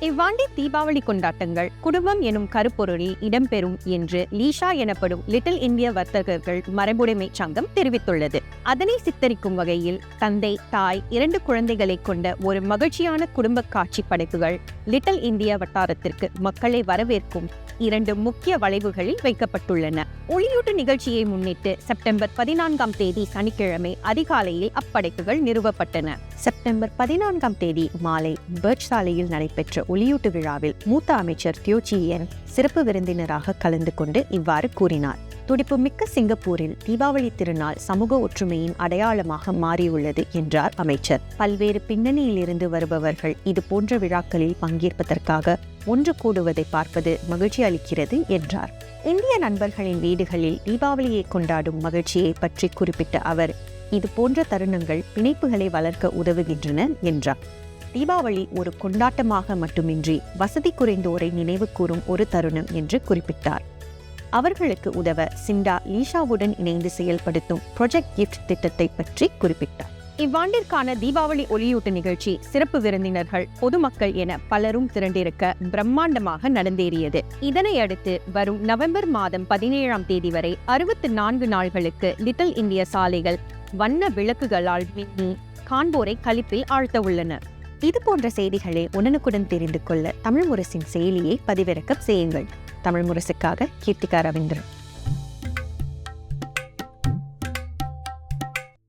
இவ்வாண்டி தீபாவளி கொண்டாட்டங்கள் குடும்பம் எனும் கருப்பொருளில் இடம்பெறும் என்று லீஷா எனப்படும் லிட்டில் இந்திய வர்த்தகர்கள் மரபுடைமை சங்கம் தெரிவித்துள்ளது. அதனை சித்தரிக்கும் வகையில் தந்தை தாய் இரண்டு குழந்தைகளை கொண்ட ஒரு மகிழ்ச்சியான குடும்ப காட்சி படைப்புகள் லிட்டில் இந்திய வட்டாரத்திற்கு மக்களை வரவேற்கும் இரண்டு முக்கிய வளைவுகளில் வைக்கப்பட்டுள்ளன. ஒளியூட்டு நிகழ்ச்சியை முன்னிட்டு செப்டம்பர் பதினான்காம் தேதி சனிக்கிழமை அதிகாலையில் அப்படைப்புகள் நிறுவப்பட்டன. செப்டம்பர் பதினான்காம் தேதி மாலை பர்ச் சாலையில் நடைபெற்ற ஒளியூட்டு விழாவில் மூத்த அமைச்சர் தியோச்சியன் சிறப்பு விருந்தினராக கலந்து கொண்டு இவ்வாறு கூறினார். துடிப்பு மிக்க சிங்கப்பூரில் தீபாவளி திருநாள் சமூக ஒற்றுமையின் அடையாளமாக மாறியுள்ளது என்றார் அமைச்சர். பல்வேறு பின்னணியிலிருந்து வருபவர்கள் இது போன்ற விழாக்களில் பங்கேற்பதற்காக ஒன்று கூடுவதை பார்ப்பது மகிழ்ச்சி அளிக்கிறது என்றார். இந்திய நண்பர்களின் வீடுகளில் தீபாவளியை கொண்டாடும் மகிழ்ச்சியை பற்றி குறிப்பிட்ட அவர் இது போன்ற தருணங்கள் பிணைப்புகளை வளர்க்க உதவுகின்றன என்றார். தீபாவளி ஒரு கொண்டாட்டமாக மட்டுமின்றி வசதி குறைந்தோரை நினைவு கூறும் ஒரு தருணம் என்று குறிப்பிட்டார். அவர்களுக்கு உதவ சிண்டா லீஷாவுடன் இணைந்து செயல்படுத்தும் ப்ரொஜெக்ட் கிஃப்ட் திட்டத்தை பற்றி குறிப்பிட்டார். இவ்வாண்டிற்கான தீபாவளி ஒளியூட்டு நிகழ்ச்சி சிறப்பு விருந்தினர்கள் பொதுமக்கள் என பலரும் திரண்டிருக்க பிரம்மாண்டமாக நடந்தேறியது. இதனை அடுத்து வரும் நவம்பர் மாதம் பதினேழாம் தேதி வரை அறுபத்து நான்கு நாள்களுக்கு லிட்டில் இந்திய சாலைகள் வண்ண விளக்குகளால் மின்னி காண்போரை கழிப்பில் ஆழ்த்த உள்ளனர் இது போன்ற செய்திகளை உடனுக்குடன் தெரிந்து கொள்ள தமிழ் முரசின் செயலியை பதிவிறக்கம் செய்யுங்கள். தமிழ் முரசுக்காக கீர்த்திகா ரவீந்திரன்.